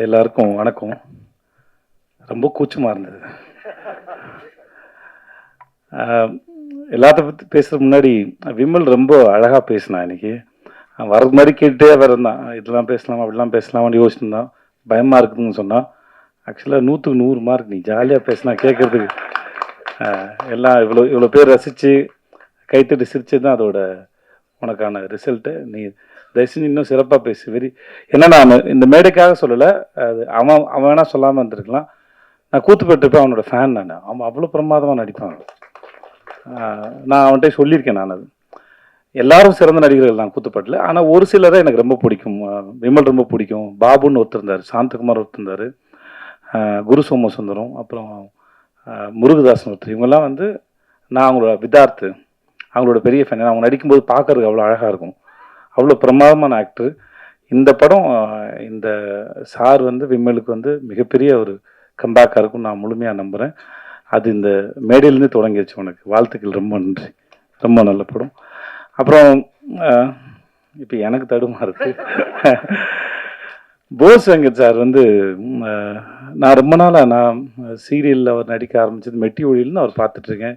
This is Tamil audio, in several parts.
எல்லாருக்கும் வணக்கம். ரொம்ப கூச்சமாக இருந்தது. எல்லாத்த பற்றி பேசுகிற முன்னாடி விமல் ரொம்ப அழகாக பேசினான் இன்னைக்கு. அவன் வரது மாதிரி கேட்டுட்டே வேற இருந்தான். இதெல்லாம் பேசலாம் அப்படிலாம் பேசலாமான்னு யோசிச்சுருந்தான். பயமாக இருக்குதுன்னு சொன்னான். ஆக்சுவலாக நூற்றுக்கு நூறு மார்க் நீ ஜாலியாக பேசினா கேட்குறதுக்கு எல்லாம் இவ்வளோ இவ்வளோ பேர் ரசித்து கைத்தட்டி சிரித்து தான் அதோட உனக்கான ரிசல்ட்டு நீ தயவுசெஞ்சு இன்னும் சிறப்பாக பேசு. வெரி ஏன்னா நான் இந்த மேடைக்காக சொல்லலை அது அவன் அவன் வேணா சொல்லாமல் இருந்திருக்கலாம். நான் கூத்துப்பட்டுருப்பேன் அவனோட ஃபேன் நான். அவன் அவ்வளோ பிரமாதமாக நடிப்பான். நான் அவன்கிட்ட சொல்லியிருக்கேன் நான் அது. எல்லாரும் சிறந்த நடிகர்கள் தான் கூத்துப்பட்டில். ஆனால் ஒரு சிலரை எனக்கு ரொம்ப பிடிக்கும். விமல் ரொம்ப பிடிக்கும். பாபுன்னு ஒருத்தர் இருந்தார் சாந்தகுமார் ஒருத்தர் இருந்தார். சோம குரு சோமசுந்தரம் அப்புறம் முருகதாசன் ஒருத்தர். இவங்கெல்லாம் வந்து நான் அவங்களோட விதார்த்து அவங்களோட பெரிய ஃபேன் அவங்க நடிக்கும்போது பார்க்கறதுக்கு அவ்வளோ அழகாக இருக்கும். அவ்வளோ பிரமாதமான ஆக்டர் இந்த படம் இந்த சார் வந்து விம்மலுக்கு வந்து மிகப்பெரிய ஒரு கம்பேக்காக இருக்கும் நான் முழுமையாக நம்புகிறேன் அது இந்த மேடையிலேருந்து தொடங்கிடுச்சு உனக்கு. வாழ்த்துக்கள். ரொம்ப நன்றி. ரொம்ப நல்ல படம். அப்புறம் இப்போ எனக்கு தடுமா இருக்கு. போஸ் வெங்கட் சார் வந்து நான் ரொம்ப நாளாக நான் சீரியலில் அவர் நடிக்க ஆரம்பிச்சது மெட்டி ஒழியில்னு அவர் பார்த்துட்ருக்கேன்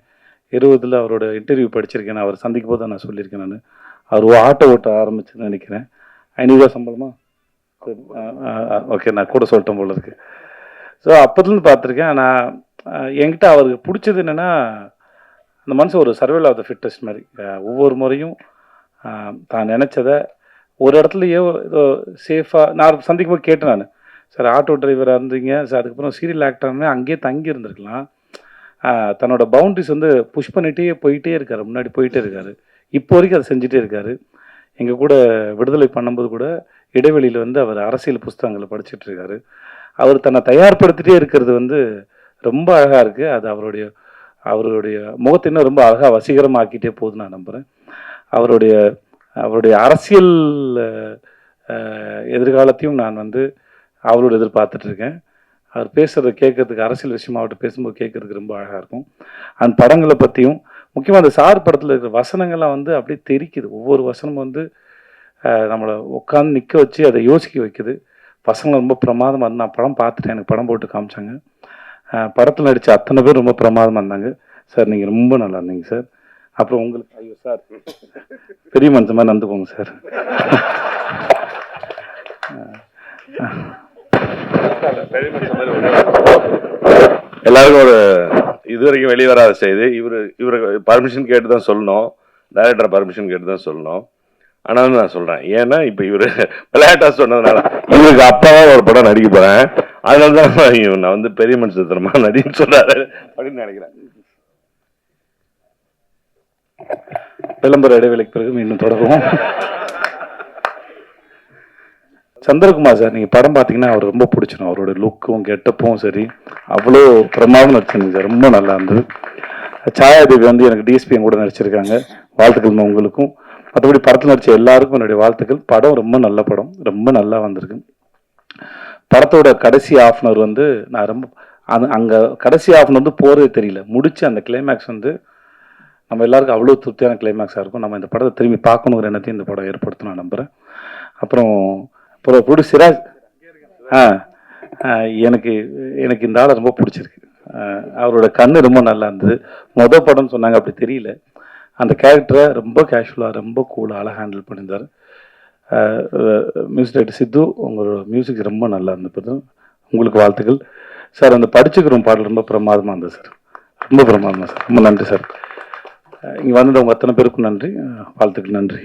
இருபதில் அவரோட இன்டர்வியூ படிச்சிருக்கேன். நான் அவர் சந்திக்கும் போது நான் சொல்லியிருக்கேன் நான். அவர் ஆட்டோ ஓட்ட ஆரம்பிச்சுன்னு நினைக்கிறேன். ஐநூறுரூவா சம்பளமா? ஓகே நான் கூட சொல்லிட்டேன் போல இருக்கு. ஸோ அப்போதுலேருந்து பார்த்துருக்கேன் நான் என்கிட்ட அவருக்கு பிடிச்சது என்னென்னா அந்த மனுஷன் ஒரு சர்வேல் ஆஃப் த ஃபிட்டஸ்ட் மாதிரி. ஒவ்வொரு முறையும் தான் நினச்சதை ஒரு இடத்துலையோ ஏதோ சேஃபாக நான் சந்திக்கும் போது கேட்டேன் நான். சார் ஆட்டோ டிரைவராக இருந்தீங்க சார் அதுக்கப்புறம் சீரியல் ஆக்டர்னு அங்கேயே தங்கி இருந்திருக்கலாம். தன்னோட பவுண்ட்ரிஸ் வந்து புஷ் பண்ணிகிட்டே போயிட்டே இருக்காரு முன்னாடி போயிட்டே இருக்காரு. இப்போ வரைக்கும் அதை செஞ்சுட்டே இருக்காரு. எங்கள் கூட விடுதலை பண்ணும்போது கூட இடைவெளியில் வந்து அவர் அரசியல் புஸ்தகங்களை படிச்சுட்டு இருக்காரு. அவர் தன்னை தயார்படுத்திட்டே இருக்கிறது வந்து ரொம்ப அழகாக இருக்குது அது அவருடைய அவருடைய முகத்தை இன்னும் ரொம்ப அழகாக வசீகரமாக்கிட்டே போகுது நான் நம்புகிறேன் அவருடைய அவருடைய அரசியல் எதிர்காலத்தையும் நான் வந்து அவரோட எதிர்பார்த்துட்ருக்கேன் அவர் பேசுகிறத கேட்கறதுக்கு அரசியல் விஷயமா அவர்கிட்ட பேசும்போது கேட்குறதுக்கு ரொம்ப அழகாக இருக்கும். அந்த படங்களை பற்றியும் முக்கியமாக அந்த சார் படத்தில் இருக்கிற வசனங்கள்லாம் வந்து அப்படியே தெரிக்குது. ஒவ்வொரு வசனமும் வந்து நம்மளை உட்காந்து நிற்க வச்சு அதை யோசிக்க வைக்குது. பசங்க ரொம்ப பிரமாதமாக இருந்து நான் படம் பார்த்துட்டேன். எனக்கு படம் போட்டு காமிச்சாங்க. படத்தில் நடித்த அத்தனை பேர் ரொம்ப பிரமாதமாக இருந்தாங்க. சார் நீங்கள் ரொம்ப நல்லா இருந்தீங்க சார். அப்புறம் உங்களுக்கு ஐயோ சார். பெரிய மனுஷன் மாதிரி நடந்து போங்க சார். எல்லாருக்கும் ஒரு இது வரைக்கும் வெளியே வராத செய்தி. இவர் இவரு பர்மிஷன் கேட்டு தான் சொல்லணும். டைரக்டர் பர்மிஷன் கேட்டு தான் சொல்லணும். ஆனாலும் நான் சொல்றேன். ஏன்னா இப்ப இவரு விளையாட்டா சொன்னதுனால இவருக்கு அப்பாவா ஒரு படம் நடிக்க போறேன். அதனால தான் நான் வந்து பெரிய மனுஷன் தரமா நடின்னு சொல்கிறாரு அப்படின்னு நினைக்கிறேன். விளம்பர இடைவெளிக்கு பிறகு மீண்டும் தொடருவோம். சந்திரகுமார் சார் நீங்கள் படம் பார்த்தீங்கன்னா அவர் ரொம்ப பிடிச்சிடும் அவரோட லுக்கும் கெட்டப்பும் சரி அவ்வளோ பிரமாதம் நடிச்சிருந்தது சார் ரொம்ப நல்லா இருந்தது. சாயாதேவி வந்து எனக்கு டிஎஸ்பியும் கூட நடிச்சிருக்காங்க. வாழ்த்துக்கள் உங்களுக்கும். மற்றபடி படத்தில் நடித்த எல்லாருக்கும் என்னுடைய வாழ்த்துக்கள். படம் ரொம்ப நல்ல படம். ரொம்ப நல்லா வந்திருக்கு. படத்தோட கடைசி ஆஃப் அன் வந்து நான் ரொம்ப அது அங்கே கடைசி ஆஃப் அன் வந்து போகிறதே தெரியல. முடிச்சு அந்த கிளைமேக்ஸ் வந்து நம்ம எல்லாருக்கும் அவ்வளோ திருப்தியான கிளைமேக்ஸாக இருக்கும். நம்ம இந்த படத்தை திரும்பி பார்க்கணுங்கிற எண்ணத்தையும் இந்த படம் ஏற்படுத்தணும் நான் நம்புகிறேன் அப்புறம் அப்புறம் புடி சிராஜ் ஆ எனக்கு எனக்கு இந்த ஆளை ரொம்ப பிடிச்சிருக்கு. அவரோட கண்ணு ரொம்ப நல்லா இருந்தது. மொதல் படம்னு சொன்னாங்க அப்படி தெரியல. அந்த கேரக்டரை ரொம்ப கேஷுவலாக ரொம்ப கூலாக அழகாக ஹேண்டில் பண்ணியிருந்தார். மியூசிக் டைரக்டர் சித்து உங்களோட மியூசிக் ரொம்ப நல்லா இருந்தது உங்களுக்கு வாழ்த்துக்கள். சார் அந்த படிச்சுக்கிறோம் பாடல் ரொம்ப பிரமாதமாக இருந்தது சார். ரொம்ப பிரமாதமாக சார். ரொம்ப நன்றி சார். இங்கே வந்தது உங்கள் அத்தனை பேருக்கும் நன்றி. வாழ்த்துக்கள் நன்றி.